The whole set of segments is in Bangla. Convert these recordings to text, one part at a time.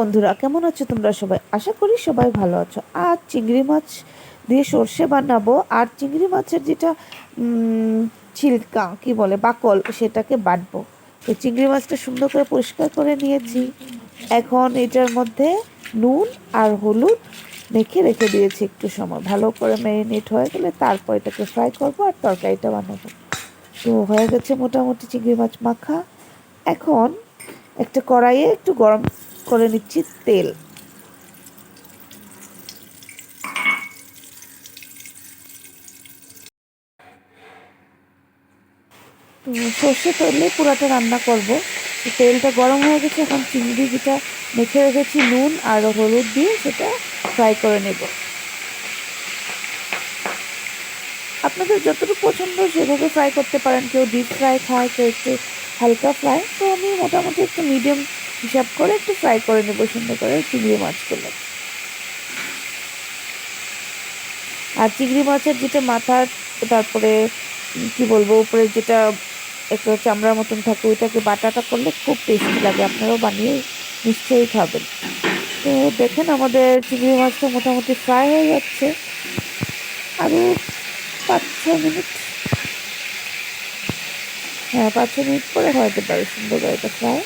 বন্ধুরা, কেমন আছো তোমরা সবাই? আশা করি সবাই ভালো আছো। আর চিংড়ি মাছ দিয়ে সর্ষে বানাবো। আর চিংড়ি মাছের যেটা ছিলকা, কি বলে, বাকল, সেটাকে বাটবো। তো চিংড়ি মাছটা সুন্দর করে পরিষ্কার করে নিয়েছি। এখন এটার মধ্যে নুন আর হলুদ মেখে রেখে দিয়েছি একটু সময়। ভালো করে ম্যারিনেট হয়ে গেলে তারপর এটাকে ফ্রাই করব আর তরকারিটা বানাবো। তো হয়ে গেছে মোটামুটি চিংড়ি মাছ মাখা। এখন একটা কড়াইয়ে একটু গরম করে নিচ্ছি তেল। সর্ষে তেলে পুরাটা রান্না করব। তেলটা গরম হয়ে গেছে, এখন চিংড়ি যেটা মেখে রেখেছি, নুন আর হলুদ দিয়ে সেটা ফ্রাই করে নেব। আপনাদের যতটুকু পছন্দ সেভাবে ফ্রাই করতে পারেন। কেউ ডিপ ফ্রাই খায়, কেউ একটু হালকা ফ্রাই। তো আমি মোটামুটি একটু মিডিয়াম হিসাব করে একটু ফ্রাই করে নেব সুন্দর করে, চিংড়ি মাছগুলো আর চিংড়ি মাছের যেটা মাথা, তারপরে কি বলব, উপরে যেটা একটা চামড়ার মতন থাকে, ওইটাকে বাটাটা করলে খুব টেস্টি লাগে, আপনারাও বানিয়ে নিশ্চয়ই খাবেন। তো দেখেন আমাদের চিংড়ি মাছটা মোটামুটি ফ্রাই হয়ে যাচ্ছে। আরও পাঁচ, ছ মিনিট। হ্যাঁ পাঁচ, ছ মিনিট পরে হয়তো পারে সুন্দর এটা ফ্রাই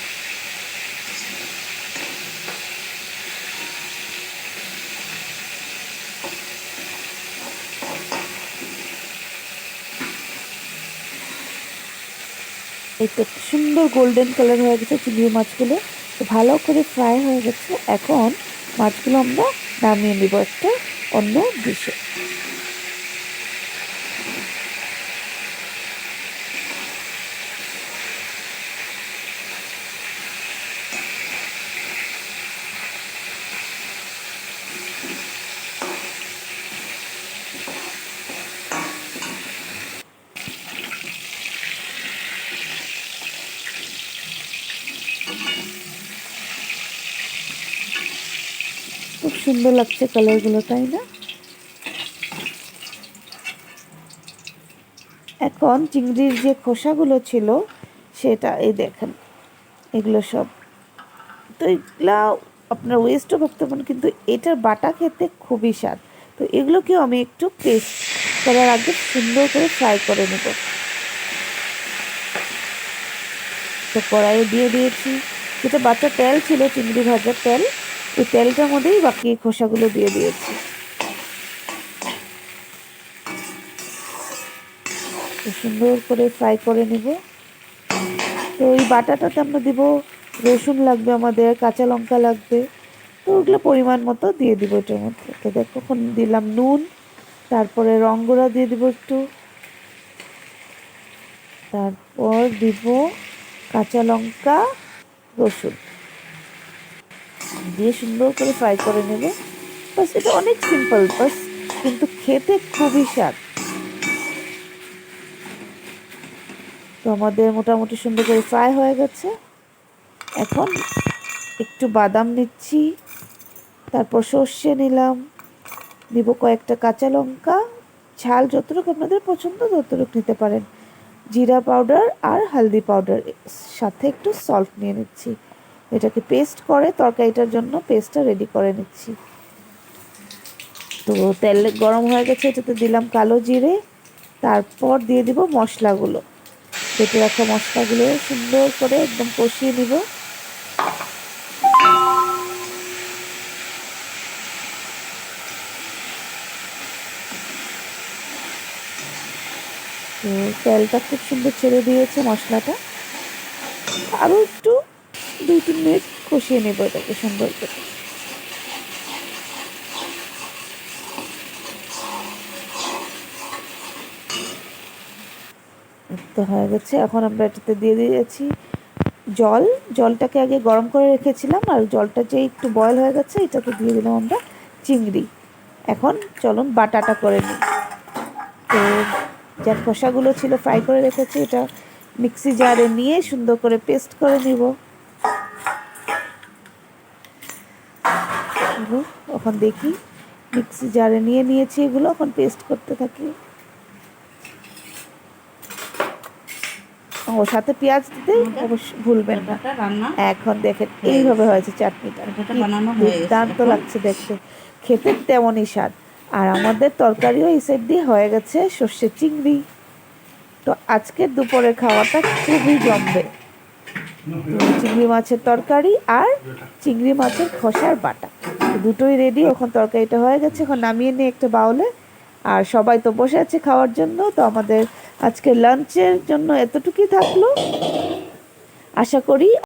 এই তো একটা সুন্দর গোল্ডেন কালার হয়ে গেছে চিংড়ি মাছগুলো। তো ভালো করে ফ্রাই হয়ে গেছে। এখন মাছগুলো আমরা নামিয়ে নিব একটা অন্য ডিশে খুব সুন্দর লাগছে কালারগুলো তাই না? এখন চিংড়ির যে খোসাগুলো ছিল, সেটা এই দেখেন, এগুলো সব। তো এগুলা আপনার ওয়েস্টও ভাবতে পারেন, কিন্তু এটার বাটা খেতে খুবই স্বাদ। তো এগুলোকেও আমি একটু পেস্ট করার আগে সুন্দর করে ফ্রাই করে নেব। তো কড়াইয়ে দিয়ে দিয়েছি। যেটা বাচ্চা তেল ছিল, চিংড়ি ভাজার তেল ওই তেলটার মধ্যেই বাকি খোসাগুলো দিয়ে দিয়েছি। সুন্দর করে ফ্রাই করে নেব। তো ওই বাটাটাতে আমরা দিব রসুন লাগবে আমাদের, কাঁচা লঙ্কা লাগবে। তো ওগুলো পরিমাণ মতো দিয়ে দিব এটার মধ্যে। তো দেখো দিলাম নুন, তারপরে রং গুঁড়া দিয়ে দিব একটু। তারপর দিব কাঁচা লঙ্কা, রসুন। দিয়ে সুন্দর করে ফ্রাই করে নেবে। বাস, এটা অনেক সিম্পল বাস, কিন্তু খেতে খুবই স্বাদ। তো আমাদের মোটামুটি সুন্দর করে ফ্রাই হয়ে গেছে। এখন একটু বাদাম নিচ্ছি তারপর সর্ষে নিলাম নিব কয়েকটা কাঁচা লঙ্কা, ঝাল যতটুকু আপনাদের পছন্দ ততটুকু নিতে পারেন। জিরা পাউডার আর হালদি পাউডার, সাথে একটু সল্ট নিয়ে নিচ্ছি। এটাকে পেস্ট করে তরকারিটার জন্য পেস্টটা রেডি করে নিচ্ছি। তো তেল গরম হয়ে গেছে, এটাতে দিলাম কালো জিরে, তারপর দিয়ে দিব মশলাগুলো। কেটে রাখা মশলাগুলো সুন্দর করে একদম কষিয়ে নিব। তেলটা খুব সুন্দর ছেড়ে দিয়েছে মশলাটা। আরও একটু দুই, তিন মিনিট কষিয়ে নেব এটাকে সুন্দর করে। তো হয়ে গেছে। এখন আমরা এটাতে দিয়ে দিয়েছি জল। জলটাকে আগে গরম করে রেখেছিলাম, আর জলটা যে একটু বয়ল হয়ে গেছে, এটাকে দিয়ে দিলাম আমরা চিংড়ি। এখন চলুন বাটাটা করে নিই। তো যা খোসাগুলো ছিল ফ্রাই করে রেখেছি, এটা মিক্সি জারে নিয়ে সুন্দর করে পেস্ট করে নিব। এগুলো এখন দেখি মিক্সি জারে নিয়ে নিয়েছি এগুলো এখন পেস্ট করতে থাকি। ও সাথে পেঁয়াজ দিতে অবশ্য ভুলবেন না। এখন দেখেন এইভাবে হয়েছে চাটনিটা। দুর্দান্ত লাগছে দেখতে। খেতে তেমনই স্বাদ। আর আমাদের তরকারিও এই সাইড দিয়ে হয়ে গেছে সর্ষে চিংড়ি। তো আজকের দুপুরের খাওয়াটা খুবই জমবে। চিংড়ি মাছের তরকারি আর চিংড়ি মাছের খোসার বাটা। দুটোই রেডি এখন তরকারিটা হয়ে গেছে, এখন নামিয়ে নিই একটা বাউলে। আর সবাই তো বসে আছে খাওয়ার জন্য, তো আমাদের আজকে লাঞ্চের জন্য এতটুকুই থাকল। আশা করি